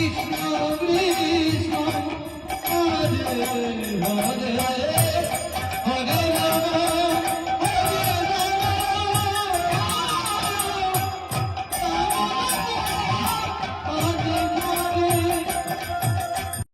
Krishna Krishna Hare Hare.